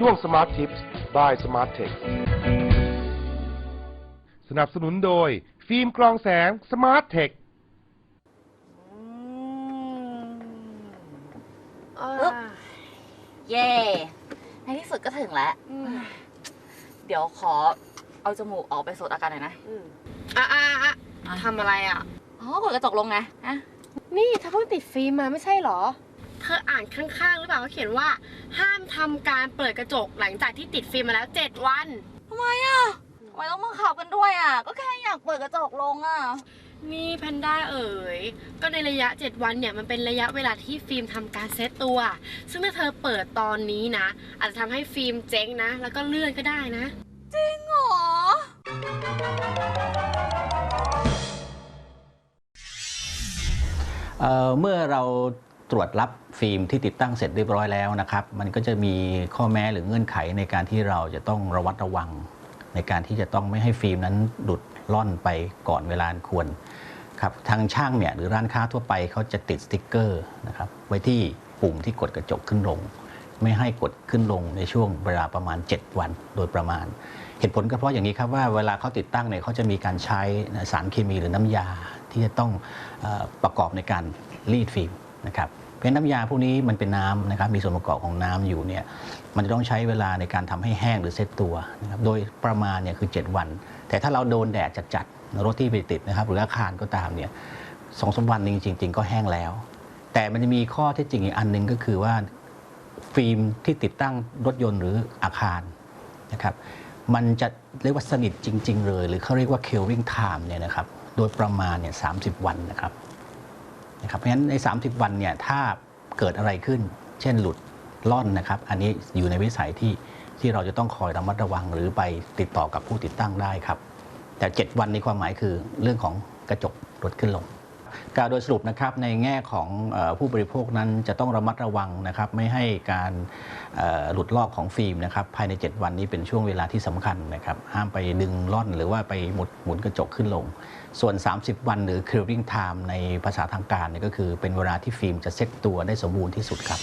ช่วง Smart Tips by Smart Tech สนับสนุนโดย ฟิล์มกรองแสง Smart Tech อึ๊บ เย่ในที่สุดก็ถึงแล้วเดี๋ยวขอเอาจมูกออกไปสูดอากาศหน่อยนะอะอะอะ ทำอะไรอะ อ๋อกดกระจกลงไงอะนี่เธอเพิ่งติดฟิล์มมาไม่ใช่เหรอ เธออ่านข้างๆ หรือเปล่าเขาเขียนว่า ห้ามทำการเปิดกระจกหลังจากที่ติดฟิล์มมาแล้ว 7 วัน ทำไมอะทำไมต้องบังคับกันด้วยอะก็แค่อยากเปิดกระจกลงอะนี่แพนด้าเอ๋ย ก็ในระยะ 7 วันเนี่ย มันเป็นระยะเวลาที่ฟิล์มทำการเซตตัว ซึ่งถ้าเธอเปิดตอนนี้นะ อาจจะทำให้ฟิล์มเจ๊งนะ แล้วก็เลื่อนก็ได้นะ จริงเหรอ เอ่อเมื่อเรา ตรวจรับฟิล์มที่ติดตั้งเสร็จเรียบร้อยแล้วนะครับ มันก็จะมีข้อแม้หรือเงื่อนไขในการที่เราจะต้องระวัดระวัง ในการที่จะต้องไม่ให้ฟิล์มนั้นหลุดล่อนไปก่อนเวลาอันควรครับทางช่างเนี่ยหรือร้านค้าทั่วไปเขาจะติดสติ๊กเกอร์นะครับไว้ที่ปุ่มที่กดกระจกขึ้นลง ไม่ให้กดขึ้นลงในช่วงเวลาประมาณ 7 วันโดยประมาณ เหตุผลก็เพราะอย่างนี้ครับว่าเวลาเขาติดตั้งเนี่ยเขาจะมีการใช้สารเคมีหรือน้ำยาที่จะต้องอประกอบในการรีดฟิล์มนะครับ เพราะนั้นน้ำยาพวกนี้มันเป็นน้ำนะครับมีส่วนประกอบของน้ำอยู่เนี่ยมันจะต้องใช้เวลาในการทำให้แห้งหรือเซตตัวนะครับโดยประมาณเนี่ยคือ 7 วัน แต่ถ้าเราโดนแดดจัดๆรถที่ไปติดนะครับหรืออาคารก็ตามเนี่ยสองสามวันจริงจริง ๆ ก็แห้งแล้ว แต่มันจะมีข้อเท็จจริงอีกอันหนึ่งก็คือว่าฟิล์มที่ติดตั้งรถยนต์หรืออาคารนะครับมันจะเรียกว่าสนิทจริง ๆ เลย หรือเขาเรียกว่า Kelvin time เนี่ยนะครับโดยประมาณเนี่ยสาวันนะครับ นะครับเพราะฉะนั้นใน 30 วันเนี่ยถ้าเกิดอะไรขึ้น เช่นหลุดล่อนนะครับ อันนี้อยู่ในวิสัยที่ที่เราจะต้องคอยระมัดระวังหรือไปติดต่อกับผู้ติดตั้งได้ครับ แต่ 7 วันในความหมายคือเรื่องของกระจกลดขึ้นลง กล่าวโดยสรุปนะครับในแง่ของผู้บริโภคนั้นจะต้องระมัดระวังนะครับไม่ให้การหลุดลอกของฟิล์มนะครับภายใน 7 วันนี้เป็นช่วงเวลาที่สำคัญนะครับห้ามไปดึงล่อนหรือว่าไปหมุนหมุนกระจกขึ้นลง ส่วน 30 วันหรือ clearing time ในภาษาทางการนี่ก็คือเป็นเวลาที่ฟิล์มจะเซ็ตตัวได้สมบูรณ์ที่สุดครับ